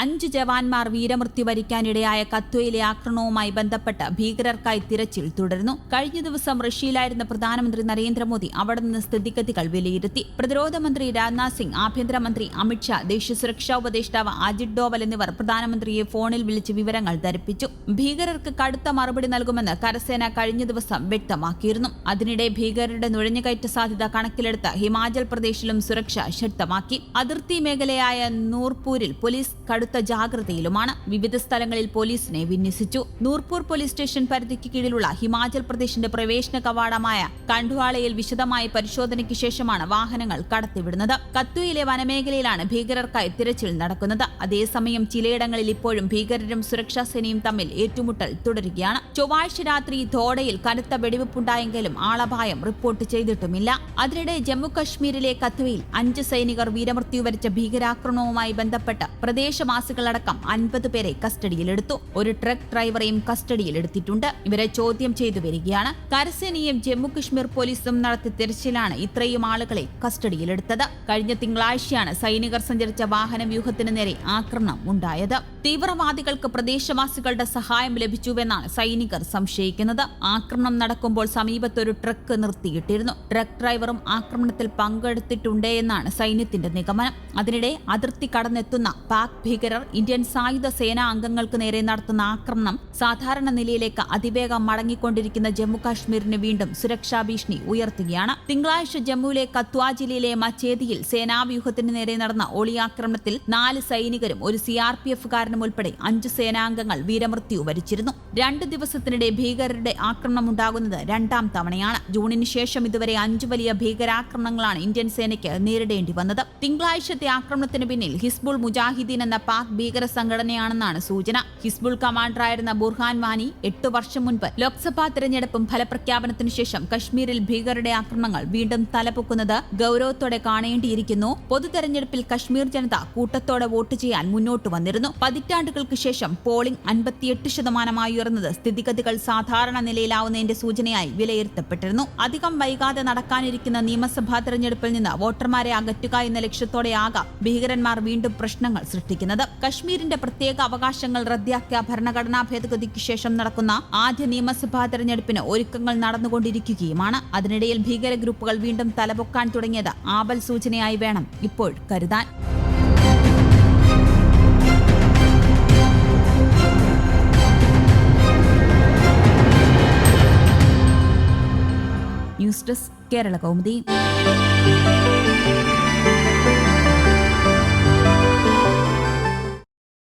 അഞ്ച് ജവാന്മാർ വീരമൃത്യു വരിക്കാനിടയായ കത്വയിലെ ആക്രമണവുമായി ബന്ധപ്പെട്ട് ഭീകരർക്കായി തിരച്ചിൽ തുടരുന്നു. കഴിഞ്ഞ ദിവസം റഷ്യയിലായിരുന്ന പ്രധാനമന്ത്രി നരേന്ദ്രമോദി അവിടെ നിന്ന് സ്ഥിതിഗതികൾ വിലയിരുത്തി. പ്രതിരോധ മന്ത്രി രാജ്നാഥ് സിംഗ് ആഭ്യന്തരമന്ത്രി അമിത്ഷാ ദേശീയ സുരക്ഷാ ഉപദേഷ്ടാവ് അജിത് ഡോവൽ എന്നിവർ പ്രധാനമന്ത്രിയെ ഫോണിൽ വിളിച്ച് വിവരങ്ങൾ ധരിപ്പിച്ചു. ഭീകരർക്ക് കടുത്ത മറുപടി നൽകുമെന്ന് കരസേന കഴിഞ്ഞ ദിവസം വ്യക്തമാക്കിയിരുന്നു. അതിനിടെ ഭീകരരുടെ നുഴഞ്ഞുകയറ്റ സാധ്യത കണക്കിലെടുത്ത് ഹിമാചൽ പ്രദേശിലും സുരക്ഷ ശക്തമാക്കി. അതിർത്തി മേഖലയായ നൂർപൂരിൽ പോലീസ് കടുത്ത ജാഗ്രതയിലുമാണ്. വിവിധ സ്ഥലങ്ങളിൽ പോലീസിനെ വിന്യസിച്ചു. നൂർപൂർ പോലീസ് സ്റ്റേഷൻ പരിധിക്ക് കീഴിലുള്ള ഹിമാചൽ പ്രദേശിന്റെ പ്രവേശന കവാടമായ കണ്ടുവാളയിൽ വിശദമായ പരിശോധനയ്ക്ക് ശേഷമാണ് വാഹനങ്ങൾ കടത്തിവിടുന്നത്. കത്തുയിലെ വനമേഖലയിലാണ് ഭീകരർക്കായി തിരച്ചിൽ നടക്കുന്നത്. അതേസമയം ചിലയിടങ്ങളിൽ ഇപ്പോഴും ഭീകരരും സുരക്ഷാ സേനയും തമ്മിൽ ഏറ്റുമുട്ടൽ തുടരുകയാണ്. ചൊവ്വാഴ്ച രാത്രി ധോഡയിൽ കനത്ത വെടിവെപ്പുണ്ടായെങ്കിലും ആളപായം റിപ്പോർട്ട് ചെയ്തിട്ടുമില്ല. അതിനിടെ ജമ്മു കശ്മീരിലെ കത്തുവയിൽ അഞ്ച് സൈനികർ വീരമൃത്യു വരിച്ച ഭീകരാക്രമണവുമായി ബന്ധപ്പെട്ട് പ്രദേശവാസികളടക്കം അൻപത് പേരെ കസ്റ്റഡിയിലെടുത്തു. ഒരു ട്രക്ക് ഡ്രൈവറെയും കസ്റ്റഡിയിലെടുത്തിട്ടുണ്ട്. ഇവരെ ചോദ്യം ചെയ്തു വരികയാണ്. കരസേനയും ജമ്മുകശ്മീർ പോലീസും നടത്തിയ തിരച്ചിലാണ് ഇത്രയും ആളുകളെ കസ്റ്റഡിയിലെടുത്തത്. കഴിഞ്ഞ തിങ്കളാഴ്ചയാണ് സൈനികർ സഞ്ചരിച്ച വാഹന വ്യൂഹത്തിന് നേരെ ആക്രമണം ഉണ്ടായത്. തീവ്രവാദികൾക്ക് പ്രദേശവാസികളുടെ സഹായം ലഭിച്ചുവെന്നാണ് സൈനികർ സംശയിക്കുന്നത്. ആക്രമണം നടക്കുമ്പോൾ സമീപത്തൊരു ട്രക്ക് നിർത്തിയിട്ടിരുന്നു. ട്രക്ക് ഡ്രൈവറും ആക്രമണത്തിൽ പങ്കെടുത്തിട്ടുണ്ട് എന്നാണ് സൈന്യത്തിന്റെ നിഗമനം. അതിനിടെ അതിർത്തി കടന്നെത്തുന്ന പാക് ഭീകരർ ഇന്ത്യൻ സായുധ സേനാ അംഗങ്ങൾക്ക് നേരെ നടത്തുന്ന ആക്രമണം സാധാരണ നിലയിലേക്ക് അതിവേഗം മടങ്ങിക്കൊണ്ടിരിക്കുന്ന ജമ്മുകാശ്മീരിന് വീണ്ടും സുരക്ഷാ ഭീഷണി ഉയർത്തുകയാണ്. തിങ്കളാഴ്ച ജമ്മുവിലെ കത്വ ജില്ലയിലെ മച്ചേദിയിൽ സേനാവ്യൂഹത്തിന് നേരെ നടന്ന ഒളിയാക്രമണത്തിൽ നാല് സൈനികരും ഒരു സി ആർ പി എഫുകാരനും ഉൾപ്പെടെ അഞ്ച് സേനാംഗങ്ങൾ വീരമൃത്യു വരിച്ചിരുന്നു. രണ്ട് ദിവസത്തിനിടെ ഭീകരരുടെ ആക്രമണം ഉണ്ടാകുന്നത് രണ്ടാം തവണയാണ്. ജൂണിന് ശേഷം ഇതുവരെ അഞ്ച് വലിയ ഭീകരാക്രമണങ്ങളാണ് ഇന്ത്യൻ സേനയ്ക്ക് നേരിടേണ്ടി വന്നത്. തിങ്കളാഴ്ചത്തെ ആക്രമണത്തിന് പിന്നിൽ ഹിസ്ബുൾ മുജാഹിദ്ദീൻ എന്ന പാക് ഭീകര സംഘടനയാണെന്നാണ് സൂചന. ഹിസ്ബുൾ കമാൻഡറായിരുന്ന ബുർഹാൻ വാനി എട്ട് വർഷം മുൻപ് ലോക്സഭാ തെരഞ്ഞെടുപ്പും ഫലപ്രഖ്യാപനത്തിനു ശേഷം കശ്മീരിൽ ഭീകരരുടെ ആക്രമണങ്ങൾ വീണ്ടും തലപൊക്കുന്നത് ഗൌരവത്തോടെ കാണേണ്ടിയിരിക്കുന്നു. പൊതു തെരഞ്ഞെടുപ്പിൽ കശ്മീർ ജനത കൂട്ടത്തോടെ വോട്ട് ചെയ്യാൻ മുന്നോട്ട് വന്നിരുന്നു. പതിറ്റാണ്ടുകൾക്ക് ശേഷം പോളിംഗ് അൻപത്തിയെട്ട് ശതമാനമായി ഉയർന്നത് സ്ഥിതിഗതികൾ സാധാരണ നിലയിലാവുന്നതിന്റെ സൂചനയായി വിലയിരുത്തപ്പെട്ടിരുന്നു. അധികം വൈകാതെ നടക്കാനിരിക്കുന്ന നിയമസഭാ തെരഞ്ഞെടുപ്പിൽ നിന്ന് വോട്ടർമാരെ അകറ്റുക എന്ന ലക്ഷ്യത്തോടെയാകാം ഭീകരന്മാർ വീണ്ടും പ്രശ്നങ്ങൾ സൃഷ്ടിക്കുന്നത്. കശ്മീരിന്റെ പ്രത്യേക അവകാശങ്ങൾ റദ്ദാക്കിയ ഭരണഘടനാ ഭേദഗതിക്ക് ശേഷം നടക്കുന്ന ആദ്യ നിയമസഭാ തെരഞ്ഞെടുപ്പിന് ഒരുക്കങ്ങൾ നടന്നുകൊണ്ടിരിക്കുകയുമാണ്. അതിനിടയിൽ ഭീകര ഗ്രൂപ്പുകൾ വീണ്ടും തലപൊക്കാൻ തുടങ്ങിയത് ആപൽ സൂചനയായി വേണം ഇപ്പോൾ കരുതാൻ. News desk Kerala Kaumudi.